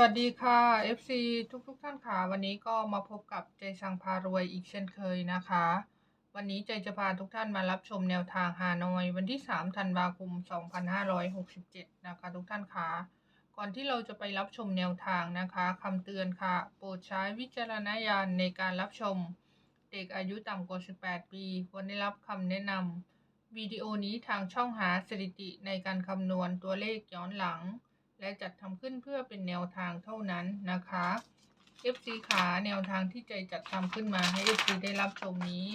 วัสดีค่ะ FC ทุกทุกๆท่านค่ะ วันนี้ก็มาพบกับใจสังพารวยอีกเช่นเคยนะคะ วันนี้ใจจะพาทุกท่านมารับชมแนวทางฮานอย วันที่ 3 ธันวาคม 2567 นะคะ ทุกท่านค่ะ ก่อนที่เราจะไปรับชมแนวทางนะคะคำเตือนค่ะ โปรดใช้วิจารณญาณในการรับชม เด็กอายุต่ำกว่า 18 ปีควรได้รับคำแนะนำวิดีโอนี้ทางช่องหาสถิติในการคำนวณตัวเลขย้อนหลัง และจัดทำขึ้นเพื่อเป็นแนวทางเท่านั้นนะคะ FC ขาแนวทางที่ใจจัดทำขึ้นมาให้ FC ได้รับชมนี้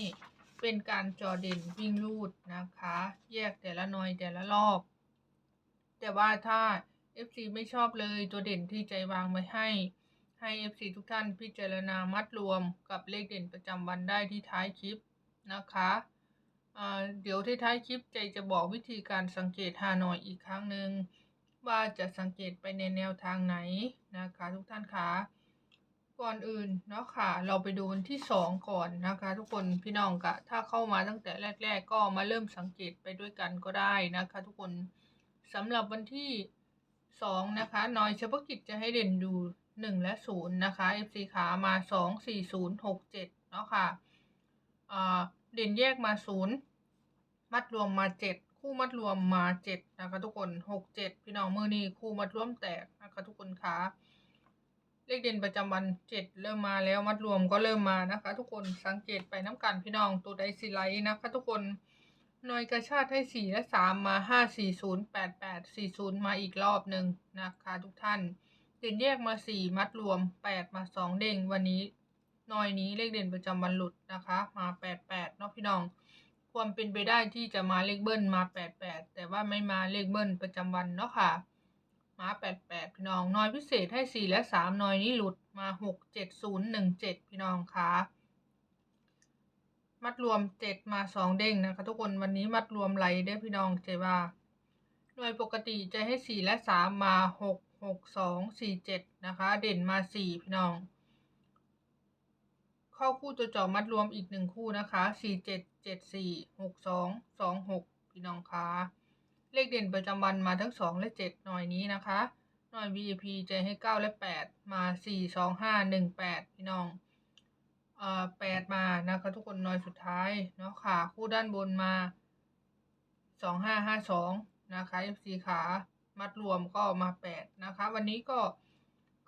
เป็นการจอเด่นวิ่งลูดนะคะ แยกแต่ละหน่อยแต่ละรอบ แต่ว่าถ้า FC ไม่ชอบเลยตัวเด่นที่ใจวางไว้ให้ ให้ FC ทุกท่านพิจารณามัดรวมกับเลขเด่นประจำวันได้ที่ท้ายคลิปนะคะเดี๋ยวที่ท้ายคลิปใจจะบอกวิธีการสังเกตฮานอยอีกครั้งหนึ่ง ว่าจะสังเกตไปในแนวทางไหนนะคะ ทุกท่านคะก่อนอื่นเนาะค่ะ เราไปดูวันที่สองก่อนนะคะ ทุกคนพี่น้องกะถ้าเข้ามาตั้งแต่แรก ๆ ก็มาเริ่มสังเกตไปด้วยกันก็ได้นะคะ ทุกคนสำหรับวันที่สองนะคะน้อยเฉพาะกิจจะให้เด่นดูหนึ่งและศูนย์นะคะ FC ขามาสองสี่ศูนย์หกเจ็ดเนาะค่ะอ่าเด่นแยกมาศูนย์มัดรวมมาเจ็ด คู่มัดรวมมาเจ็ดนะคะทุกคนหกเจ็ดพี่น้องมือนี้คู่มัดรวมแตกนะคะทุกคนคะเลขเด่นประจำวันเจ็ดเริ่มมาแล้วมัดรวมก็เริ่มมานะคะ ทุกคนสังเกตไปน้ำกันพี่น้องตัวใดสิไลท์นะคะ ทุกคนหน่วยกระชาติให้สี่และสามมาห้าสี่ศูนย์แปดแปดสี่ศูนย์มาอีกรอบหนึ่งนะคะทุกท่านเด่นแยกมาสี่มัดรวมแปดมาสองเด้งวันนี้หน่อยนี้เลขเด่นประจำวันหลุดนะคะ มาแปดแปดเนาะพี่น้อง ความเป็นไปได้ที่จะมาเลขเบิ้ลมาแปดแปดแต่ว่าไม่มาเลขเบิ้ลประจำวันเนาะค่ะ มาแปดแปดพี่น้องน้อยพิเศษให้สี่และสามน้อยนี้หลุดมาหกเจ็ดศูนย์หนึ่งเจ็ดพี่น้องคะมัดรวมเจ็ดมาสองเด้งนะคะ ทุกคนวันนี้มัดรวมไหลได้พี่น้องเจว่าหน่วยปกติจะให้สี่และสามมาหกหกสองสี่เจ็ดนะคะ เด่นมาสี่พี่น้อง ข้าคู่ตัวเจอมัดรวมอีกหนึ่งคู่นะคะสี่เจ็ด เจ็ดสี่หกสองสองหกพี่น้องคะเลขเด่นประจำวันมาทั้งสองและเจ็ดหน่อยนี้นะคะหน่อย VIP จะให้เก้าและแปดมาสี่สองห้าหนึ่งแปดพี่น้องเอ่อแปดมานะคะทุกคนหน่อยสุดท้ายเนาะค่ะคู่ด้านบนมาสองห้าห้าสองนะคะ FC ขามัดรวมก็มาแปดนะคะ วันนี้ก็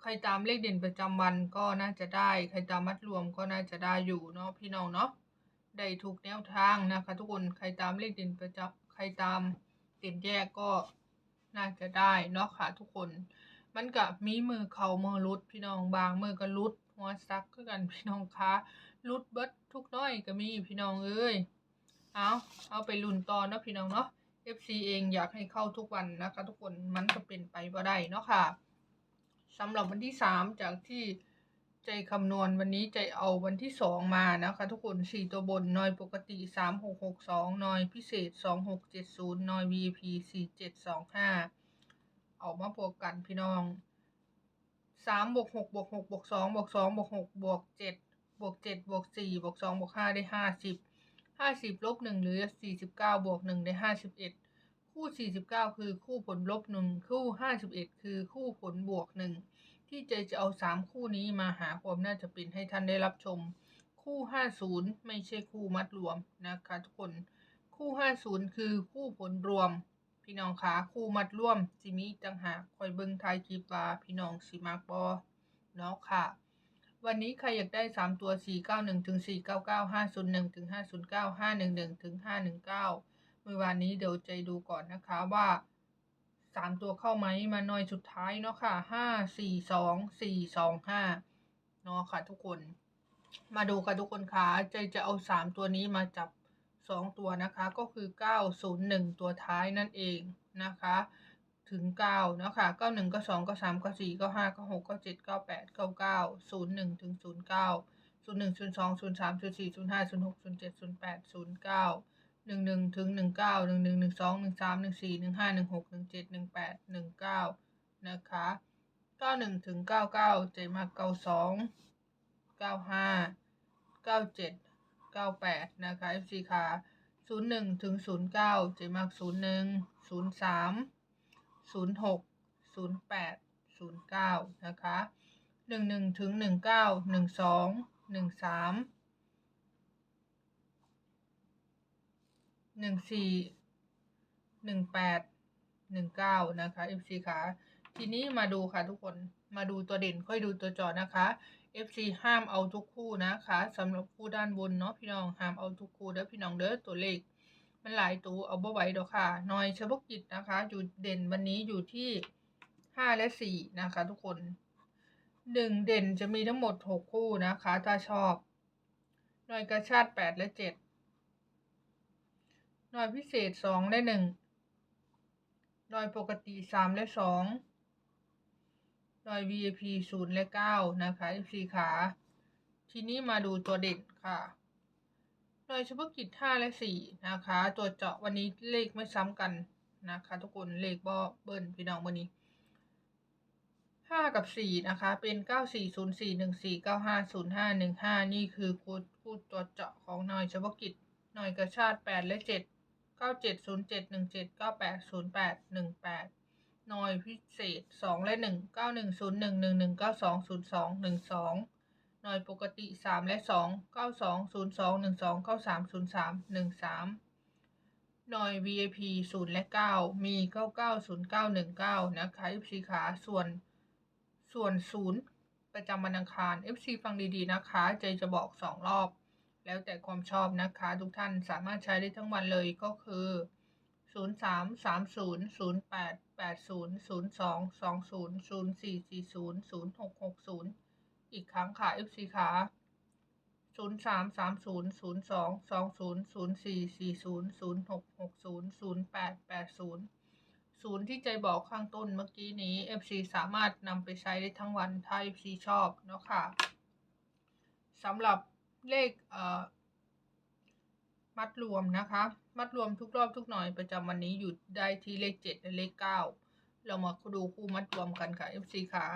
ใครตามเลขเด่นประจำวันก็น่าจะได้ ใครตามมัดรวมก็น่าจะได้อยู่เนาะพี่น้องเนาะ ได้ถูกแนวทางนะคะ ทุกคนใครตามเลขเด่นประจำใครตามเด่นแยกก็น่าจะได้เนาะค่ะทุกคน มันกับมีมือเขามือรุด พี่น้องบางมือก็รุด หัวซักคือกันพี่น้องคะรุดเบิดทุกน้อยก็มีพี่น้องเอ้ยเอาเอาไปลุ้นต่อเนาะพี่น้องเนาะ FC เองอยากให้เข้าทุกวันนะคะ ทุกคนมันก็เป็นไปบ่ได้เนาะค่ะสำหรับวันที่สามจากที่ ใจคำนวณวันนี้ใจเอาวันที่สองมานะคะทุกคนสี่ตัวบนนอยปกติสามหกหกสองนอยพิเศษสองหกเจ็ดศูนย์นอย VIP สี่เจ็ดสองห้าเอามาบวกกันพี่น้องสามบวกหกบวกหกบวกสองบวกสองบวกหกบวกเจ็ดบวกเจ็ดบวกสี่บวกสองบวกห้าได้ห้าสิบห้าสิบลบหนึ่งเหลือสี่สิบเก้าบวกหนึ่งได้ห้าสิบเอ็ดคู่49คือคู่ผลลบหนึ่งคู่51คือคู่ผลบวกหนึ่ง ที่ใจจะเอา3คู่นี้มาหาความน่าจะเป็นให้ท่านได้รับชม คู่ 50 ไม่ใช่คู่มัดรวมนะคะทุกคนคู่ 50 คือคู่ผลรวม พี่น้องคะคู่มัดรวมสิมีอีกต่างหากคอยเบิ่งทายคลิปว่าพี่น้องสิมากบอเนาะค่ะวันนี้ใครอยากได้ 3 ตัว 491ถึง499 501ถึง509 511ถึง519 เมื่อวานนี้เดี๋ยวใจดูก่อนนะคะว่า สามตัวเข้าไหมมาหน่อยสุดท้ายเนาะค่ะห้าสี่สองสี่สองห้าเนาะค่ะทุกคน มาดูค่ะทุกคนคะใจจะเอาสามตัวนี้มาจับสองตัวนะคะ ก็คือเก้าศูนย์หนึ่งตัวท้ายนั่นเองนะคะ ถึงเก้าเนาะค่ะเก้าหนึ่งก็สองก็สามก็สี่ก็ห้าก็หกก็เจ็ดก็แปดก็เก้าศูนย์หนึ่งถึงศูนย์เก้าศูนย์หนึ่งศูนย์สองศูนย์สามศูนย์สี่ศูนย์ห้าศูนย์หกศูนย์เจ็ดศูนย์แปดศูนย์เก้า หนึ่งหนึ่งถึงหนึ่งเก้าหนึ่งหนึ่งหนึ่งสองหนึ่งสามหนึ่งสี่หนึ่งห้าหนึ่งหกหนึ่งเจ็ดหนึ่งแปดหนึ่งเก้านะคะเก้าหนึ่งถึงเก้าเก้าเจ็ดมาเก้าสองเก้าห้าเก้าเจ็ดเก้าแปดนะคะ FC ค่ะศูนย์หนึ่งถึงศูนย์เก้าเจ็ดมาศูนย์หนึ่งศูนย์สามศูนย์หกศูนย์แปดศูนย์เก้านะคะหนึ่งหนึ่งถึงหนึ่งเก้าหนึ่งสองหนึ่งสาม หนึ่งสี่หนึ่งแปดหนึ่งเก้านะคะ FC ค่ะทีนี้มาดูค่ะทุกคนมาดูตัวเด่นค่อยดูตัวจอนะคะ FC ห้ามเอาทุกคู่นะคะสำหรับคู่ด้านบนเนาะพี่น้องห้ามเอาทุกคู่เด้อพี่น้องเด้อตัวเลขมันหลายตัวเอาบ่ไหวดอกค่ะนอยเฉพาะกิจนะคะ อยู่เด่นวันนี้อยู่ที่ห้าและสี่นะคะ ทุกคนหนึ่งเด่นจะมีทั้งหมดหกคู่นะคะ ถ้าชอบน่วยกระชาติแปดและเจ็ด หน่วยพิเศษสองและหนึ่งหน่วยปกติสามและสองหน่วย VIP ศูนย์และเก้านะคะ FC ขา ทีนี้มาดูตัวเด่นค่ะโดยเฉพาะกิจ5และ4นะคะ ตัวเจาะวันนี้เลขไม่ซ้ำกันนะคะทุกคนเลขบอเบิ้ลพี่น้องวันนี้5กับ4นะคะ เป็น940414950515นี่คือคูดคูดตัวเจาะของหน่วยเฉพาะกิจหน่วยกระชาติ8และเจ็ด 7 970717980818หน่วยพิเศษ2และ1 910111920212หน่วยปกติ3และ2 92 02 12 93 03 13หน่วย VIP 0และ9มี99 09 19นะคะ FC ขาส่วนส่วน0ประจำวันอังคาร FC ฟังดีๆนะคะ ใจจะบอก2รอบ แล้วแต่ความชอบนะคะ ทุกท่านสามารถใช้ได้ทั้งวันเลยก็คือ 03 30 08 80 02 20 04 40 0660 อีกครั้งค่ะ FC ค่ะ0 3 3 0 0 2 2 0 0 4 4 0 0 6 6 0 0 8 8 0ศูนย์ที่ใจบอกข้างต้นเมื่อกี้นี้ FC สามารถนำไปใช้ได้ทั้งวันถ้า FC ชอบเนาะค่ะสำหรับ เลขเอ่อมัดรวมนะคะ มัดรวมทุกรอบทุกหน่อยประจำวันนี้อยู่ได้ที่เลข7และเลข9เรามาดูคู่มัดรวมกันค่ะ FC ค่ะ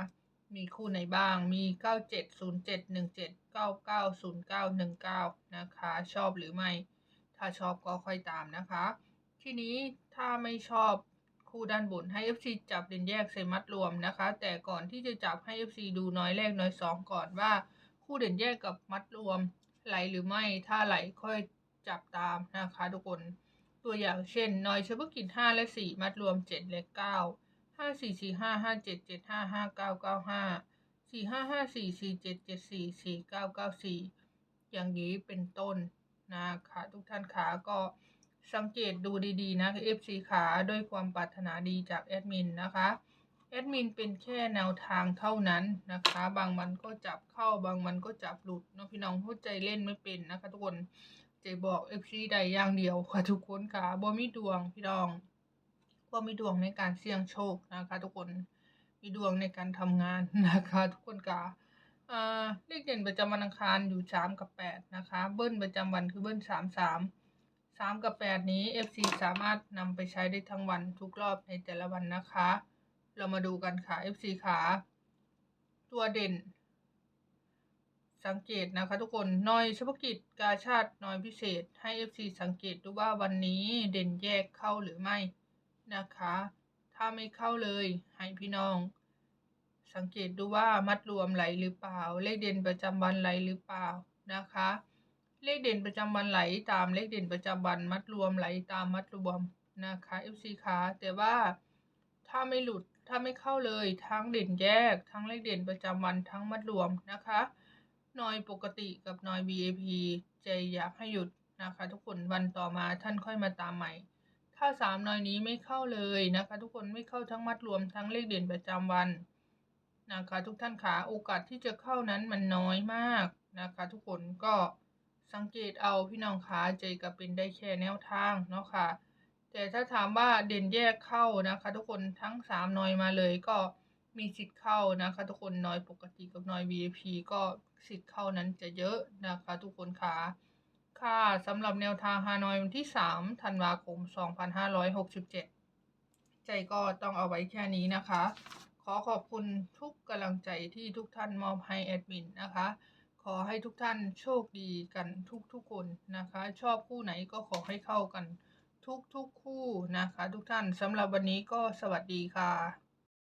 มีคู่ไหนบ้าง มี 970717 990919 นะคะ ชอบหรือไม่ ถ้าชอบก็ค่อยตามนะคะ ทีนี้ถ้าไม่ชอบคู่ด้านบนให้ FC จับเด่นแยกใส่มัดรวมนะคะ แต่ก่อนที่จะจับให้ FC ดูน้อยแรกน้อยสองก่อนว่า คู่เด่นแยกกับมัดรวมไหลหรือไม่ ถ้าไหลค่อยจับตามนะคะทุกคน ตัวอย่างเช่น นอยเฉพาะกิจ5และ 4 มัดรวม 7 และ9ห้าสี่สี่ห้าห้าเจ็ดเจ็ดห้าห้าเก้าเก้าห้าสี่ห้าห้าสี่สี่เจ็ดเจ็ดสี่สี่เก้าเก้าสี่อย่างนี้เป็นต้นนะคะทุกท่านขาก็สังเกตดูดีๆ นะ FC ขาด้วยความปรารถนาดีจากแอดมินนะคะ แอดมินเป็นแค่แนวทางเท่านั้นนะคะ บางมันก็จับเข้าบางมันก็จับหลุดเนาะพี่น้องเข้าใจเล่นไม่เป็นนะคะ ทุกคนจบอก FC ใดอย่างเดียวค่ะทุกคนค่ะบ่มีดวงพี่น้องก็มีดวงในการเสี่ยงโชคนะคะ ทุกคนมีดวงในการทำงานนะคะ ทุกคนกาเลขเด่นประจำวันอังคารอยู่สามกับแปดนะคะ เบิ้ลประจำวันคือเบิ้ลสามสามสามกับแปดนี้ FC สามารถนำไปใช้ได้ทั้งวันทุกรอบในแต่ละวันนะคะ เรามาดูกันค่ะ FC ขา ตัวเด่น สังเกตนะคะทุกคนน้อยเฉพาะกิจกาชาติน้อยพิเศษ ให้ FC สังเกตดูว่าวันนี้เด่นแยกเข้าหรือไม่นะคะ ถ้าไม่เข้าเลย ให้พี่น้อง สังเกตดูว่ามัดรวมไหลหรือเปล่า เลขเด่นประจำวันไหลหรือเปล่านะคะ เลขเด่นประจำวันไหลตามเลขเด่นประจำวันมัดรวมไหลตามมัดรวมนะคะ FC ขาแต่ว่าถ้าไม่หลุด ถ้าไม่เข้าเลยทั้งเด่นแยก ทั้งเลขเด่นประจำวันทั้งมัดรวมนะคะนอยปกติกับนอย BAP ใจอยากให้หยุดนะคะ ทุกคนวันต่อมาท่านค่อยมาตามใหม่ ถ้าสามหน่อยนี้ไม่เข้าเลยนะคะ ทุกคนไม่เข้าทั้งมัดรวมทั้งเลขเด่นประจำวันนะคะ ทุกท่านขาโอกาสที่จะเข้านั้นมันน้อยมากนะคะ ทุกคนก็สังเกตเอาพี่น้องขาใจกับเป็นได้แค่แนวทางเนาะค่ะ แต่ถ้าถามว่าเด่นแยกเข้านะคะ ทุกคนทั้งสามนอยมาเลยก็มีสิทธิ์เข้านะคะ ทุกคนนอยปกติกับนอย VIP ก็สิทธิ์เข้านั้นจะเยอะนะคะ ทุกคนขาค่ะสำหรับแนวทางฮานอยวันที่ 3 ธันวาคม 2567 ใจก็ต้องเอาไว้แค่นี้นะคะ ขอขอบคุณทุกกำลังใจที่ทุกท่านมอบให้แอดมินนะคะ ขอให้ทุกท่านโชคดีกันทุกๆคนนะคะ ชอบคู่ไหนก็ขอให้เข้ากัน ทุกๆคู่นะคะ ทุกท่านสำหรับวันนี้ก็สวัสดีค่ะ